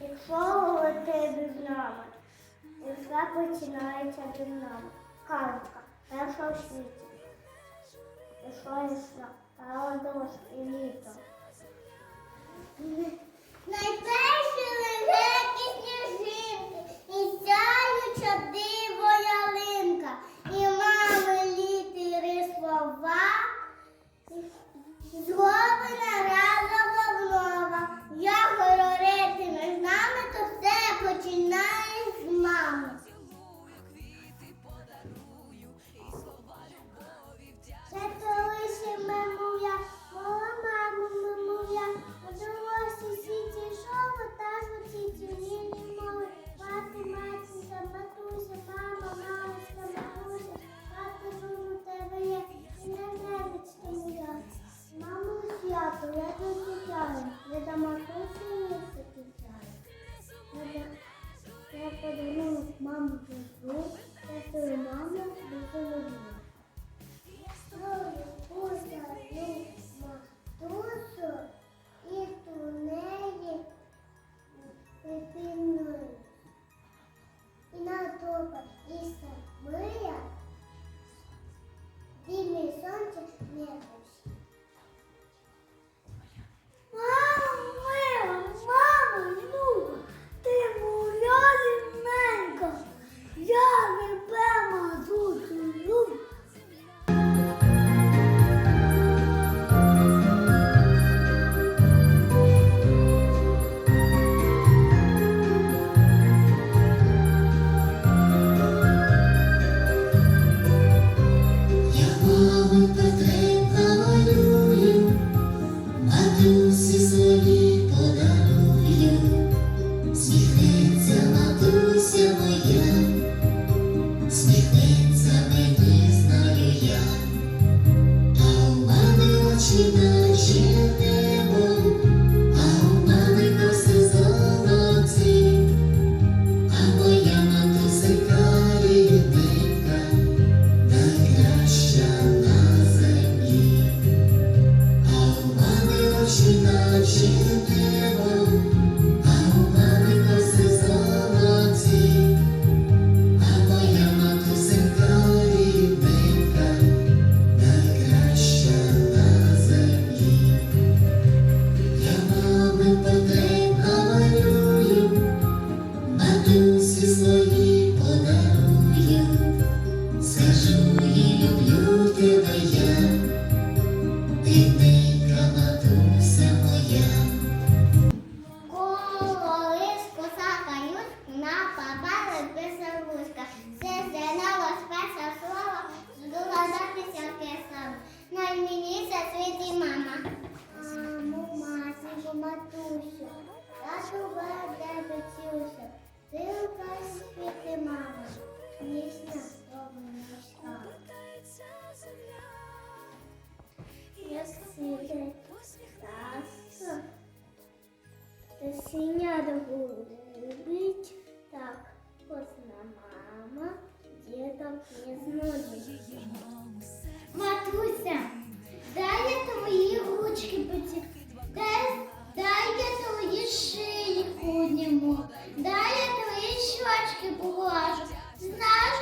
Якщо говорити з нами, все починається від нами. Казка, перша в світі. Пішла весна, правда і літо. Голуба і сами. Дося а у мене очі наче а у мене коси золоті, а моя матусика рідненька, найкраща на землі, а у мене очі наче. пісня Обертається земля, як світить посміхнеться, та синя добудить, так кожна мама, діток не знудить. Матуся, дай я твои ручки потік, дай, дай я твои шиї подніму, дай я твои щочки поглажу. Znasz